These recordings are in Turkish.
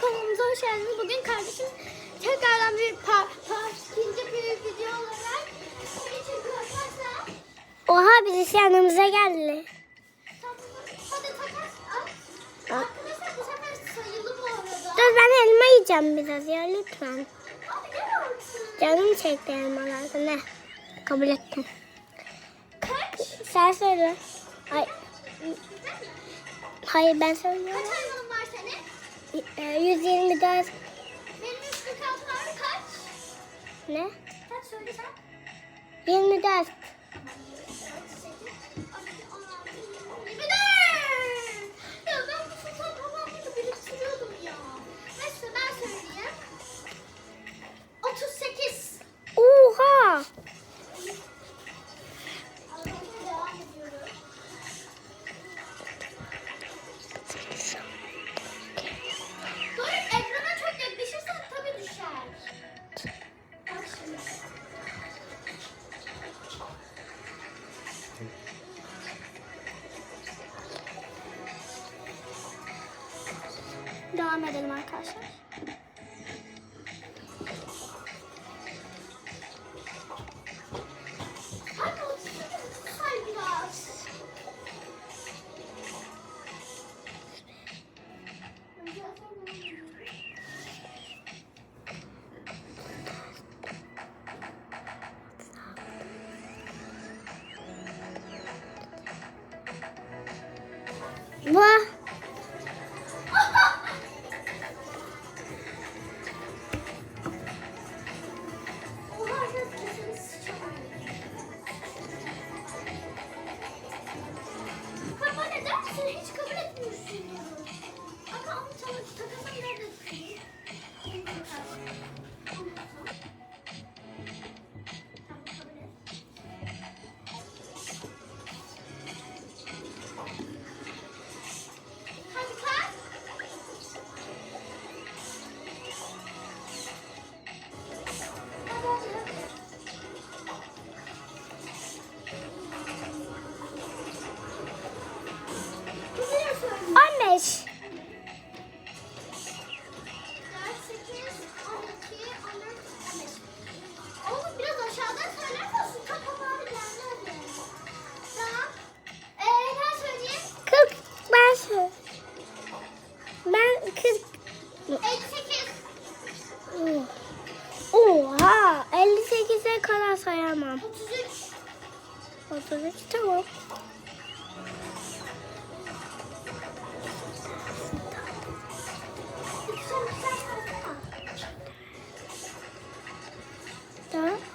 kanalımıza hoş geldiniz. Bugün kardeşim tekrardan bir par, par, ikinci bir video olarak. Oha birisi yanımıza geldi. Tamam. Dur ben elma yiyeceğim biraz ya lütfen. Canım çekti elmalardan ne? Kabul ettim. Kaç? Sen söyle. Ay. Hayır ben söylüyorum. Ee, 124 Benim üstü kaç? ne? Kaç söyle sen? 24.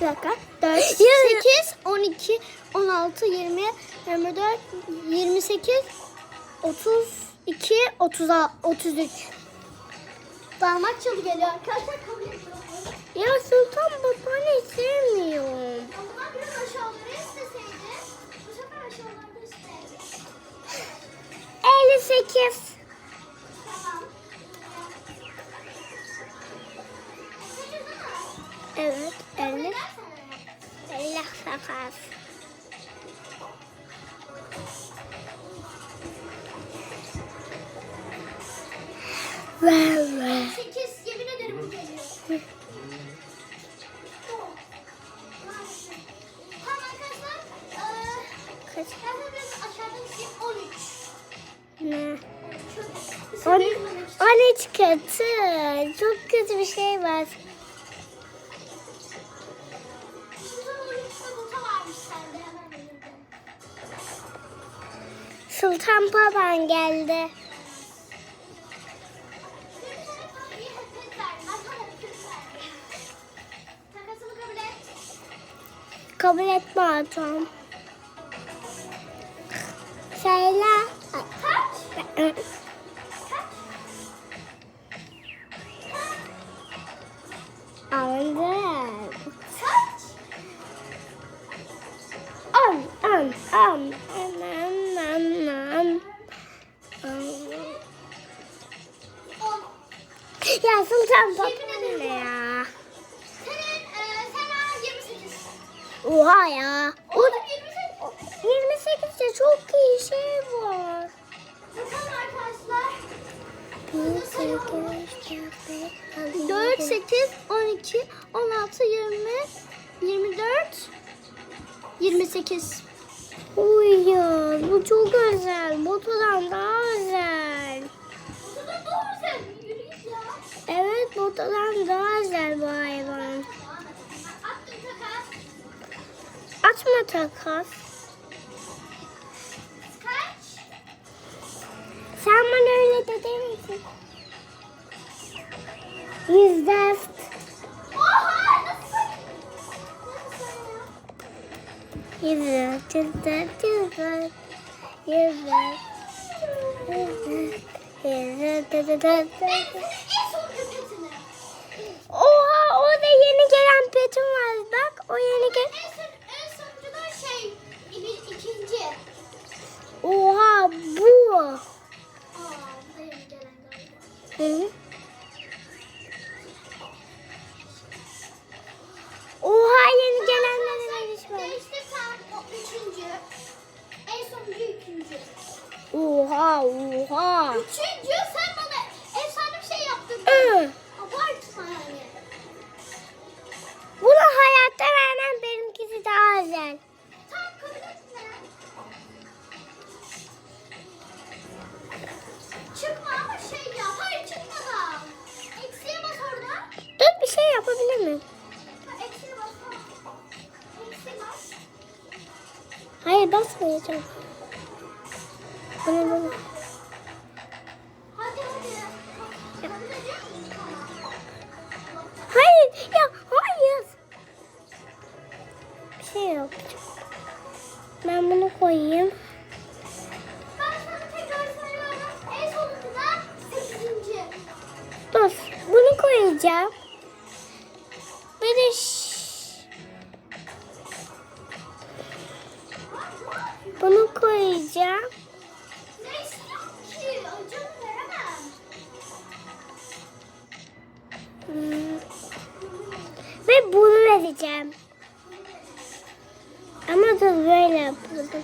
bir dakika. 4, 8, 12, 16, 20, 24, 28, 32, 30, 33. Damat çalı geliyor arkadaşlar kabul ediyorum. Ya Sultan babanı sevmiyorum. O zaman biraz aşağıları isteseydi. Bu sefer aşağılarda isteydi. 58. Evet Kabul 50. edersen. 50 sakaz. Ver ver. Sekiz, yemin ederim bu geliyor. Kaç? ben de biraz aşağıdan isteyeyim. 13. Ne? On, Bizim 13 kötü. Çok kötü bir şey var. Kız verdim. Takasını kabul et. Kabul etme Atom. Söyle. Kaç? Aldım. Kaç? Am am am am Ya Sultan patron ne ya? Senin, Oha ya. O, 28. 28'de çok iyi şey var. Arkadaşlar. 4, 8, 12, 16, 20, 24, 28. Uy ya bu çok özel. Botadan daha özel. ortadan dağızlar bu hayvan. Atma takas. Sen bana öyle de misin? Yüzde. Yüzde, yüzde, yüzde, yüzde, yüzde, yüzde, yüzde, yüzde, Oha orada yeni gelen petim var bak. O yeni gelen. En, son, en sonuncu da şey ikinci. Oha bu. Aa, bu yeni. Hı. Oha yeni gelenlere ne iş var? Değişti sen o üçüncü. En sonuncu ikinci. Oha oha. Üçüncü değil mi? Hayır basmayacağım. Bunu bunu. Hayır ya hayır. Bir şey yok. Ben bunu koyayım. Dur bunu koyacağım. Beni Bunu koyacağım. Hmm. Ve bunu vereceğim. Ama da böyle yapıyordum.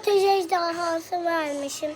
ateş ejderhası vermişim.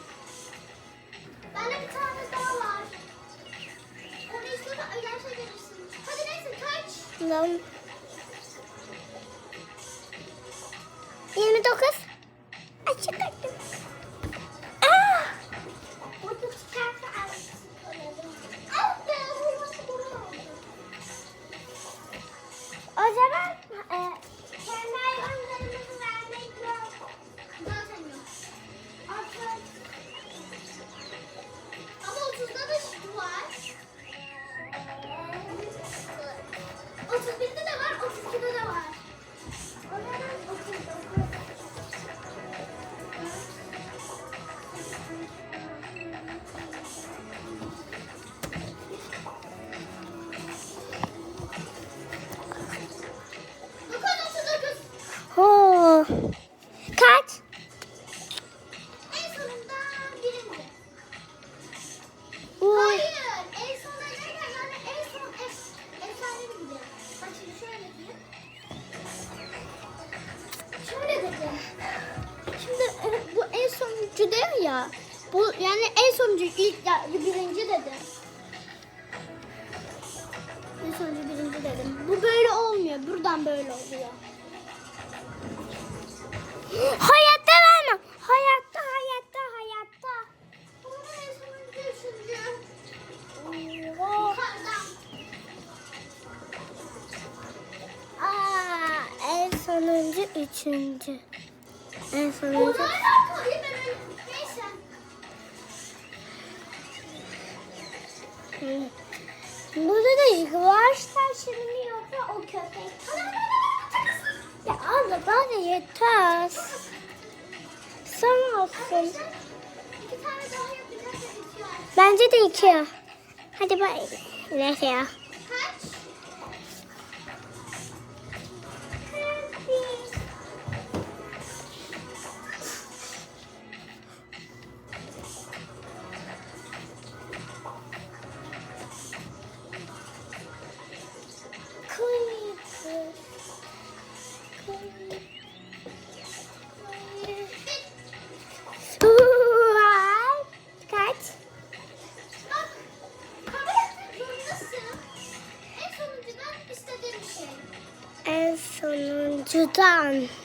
Üçüncü. En sonuncu. Burada da yıkılar. Sen şimdi yoksa o köpek. Ya abla bana yeter. Sen olsun. Bence de iki. Hadi bay. Neyse ya. Pokemon.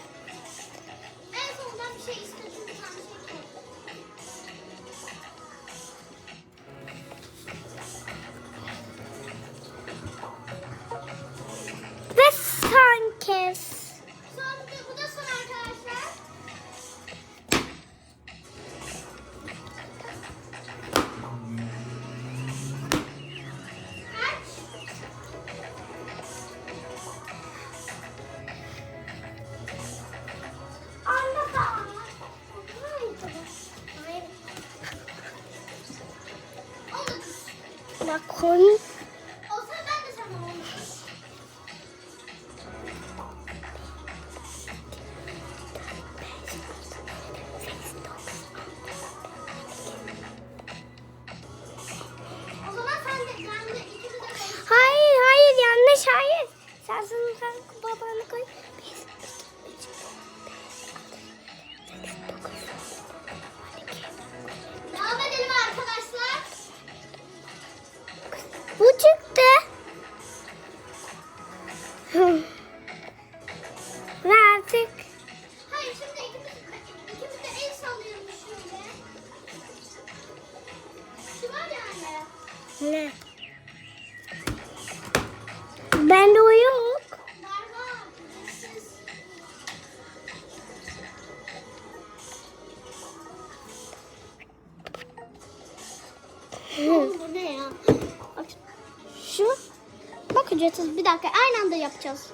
Kunst. Bende o yok. Bu ne ya? Şu. Bak ücretsiz. Bir dakika aynı anda yapacağız.